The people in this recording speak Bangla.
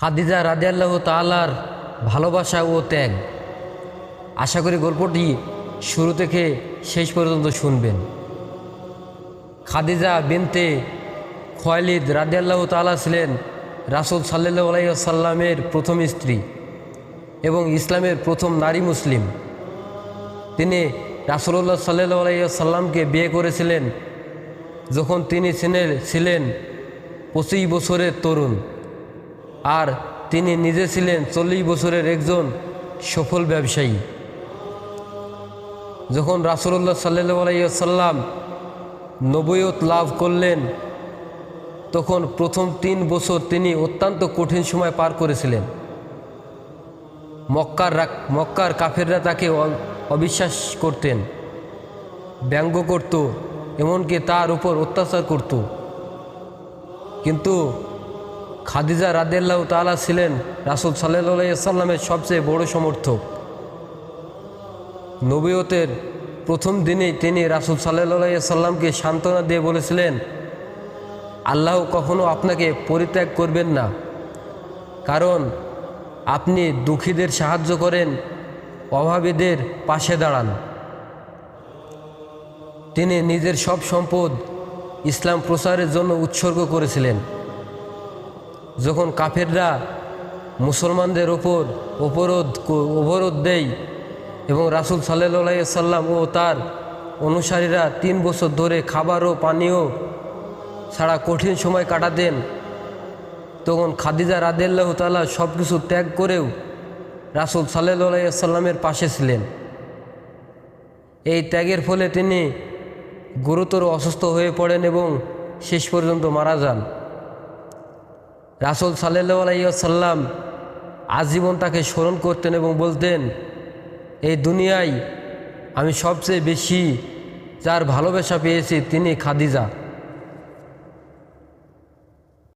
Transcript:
খাদিজা রাদিয়াল্লাহ তালার ভালোবাসা ও ত্যাগ। আশা করি গল্পটি শুরু থেকে শেষ পর্যন্ত শুনবেন। খাদিজা বিনতে খোয়ালিদ রাদিয়াল্লাহ তালা ছিলেন রাসুল সাল্লাহ আলাইসাল্লামের প্রথম স্ত্রী এবং ইসলামের প্রথম নারী মুসলিম। তিনি রাসুল্লাহ সাল্লাহ আলাইসাল্লামকে বিয়ে করেছিলেন যখন তিনি ছিলেন ছিলেন পঁচিশ বছরের তরুণ। আর তিনি নিজে ছিলেন চল্লিশ বছরের একজন সফল ব্যবসায়ী। যখন রাসুল্লাহ সাল্লাহ আলাইসাল্লাম নবয়ত লাভ করলেন, তখন প্রথম তিন বছর তিনি অত্যন্ত কঠিন সময় পার করেছিলেন। মক্কার মক্কার কাফেররা তাকে অবিশ্বাস করতেন, ব্যঙ্গ করত, এমনকি তার উপর অত্যাচার করত। কিন্তু খাদিজা রাদেল্লাহ তালা ছিলেন রাসুল সাল্লাহ সাল্লামের সবচেয়ে বড় সমর্থক। নবীয়তের প্রথম দিনেই তিনি রাসুল সাল্লাহ সাল্লামকে সান্ত্বনা দিয়ে বলেছিলেন, আল্লাহ কখনো আপনাকে পরিত্যাগ করবেন না। কারণ আপনি দুঃখীদের সাহায্য করেন, অভাবীদের পাশে দাঁড়ান। তিনি নিজের সব সম্পদ ইসলাম প্রচারের জন্য উৎসর্গ করেছিলেন। যখন কাফেররা মুসলমানদের ওপর অবরোধ অবরোধ দেয় এবং রাসুল সাল্লাহ সাল্লাম ও তার অনুসারীরা তিন বছর ধরে খাবার ও পানীয় ছাড়া কঠিন সময় কাটাতেন, তখন খাদিজা রাদেল্লাহ তালা সব কিছু ত্যাগ করেও রাসুল সাল্লাহ সাল্লামের পাশে ছিলেন। এই ত্যাগের ফলে তিনি গুরুতর অসুস্থ হয়ে পড়েন এবং শেষ পর্যন্ত মারা যান। রাসুল সাল্লু আলাইসাল্লাম আজীবন তাকে স্মরণ করতেন এবং বলতেন, এই দুনিয়ায় আমি সবচেয়ে বেশি যার ভালোবাসা পেয়েছি তিনি খাদিজা।